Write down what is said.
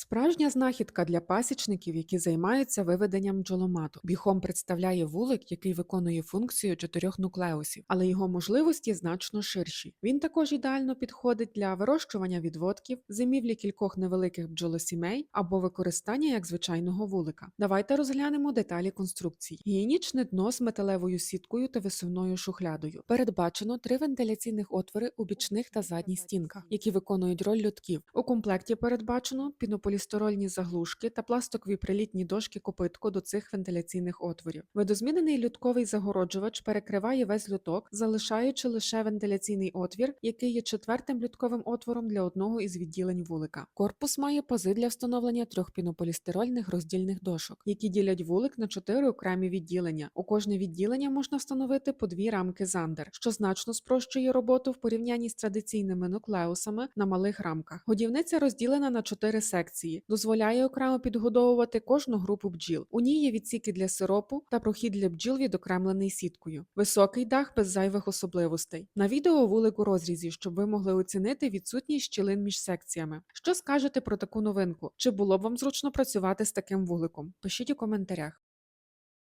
Справжня знахідка для пасічників, які займаються виведенням бджоломату. Біхом представляє вулик, який виконує функцію чотирьох нуклеусів, але його можливості значно ширші. Він також ідеально підходить для вирощування відводків, зимівлі кількох невеликих бджолосімей або використання як звичайного вулика. Давайте розглянемо деталі конструкції. Гігієнічне дно з металевою сіткою та висувною шухлядою. Передбачено три вентиляційних отвори у бічних та задніх стінках, які виконують роль льотків. У комплекті передбачено пінополістирольні заглушки та пластикові прилітні дошки копитко до цих вентиляційних отворів. Видозмінений льотковий загороджувач перекриває весь льоток, залишаючи лише вентиляційний отвір, який є четвертим льотковим отвором для одного із відділень вулика. Корпус має пази для встановлення трьох пінополістирольних роздільних дошок, які ділять вулик на чотири окремі відділення. У кожне відділення можна встановити по дві рамки зандер, що значно спрощує роботу в порівнянні з традиційними нуклеусами на малих рамках. Годівниця розділена на чотири секції, дозволяє окремо підгодовувати кожну групу бджіл. У ній є відсіки для сиропу та прохід для бджіл відокремлений сіткою. Високий дах без зайвих особливостей. На відео вулик у розрізі, щоб ви могли оцінити відсутність щілин між секціями. Що скажете про таку новинку? Чи було б вам зручно працювати з таким вуликом? Пишіть у коментарях.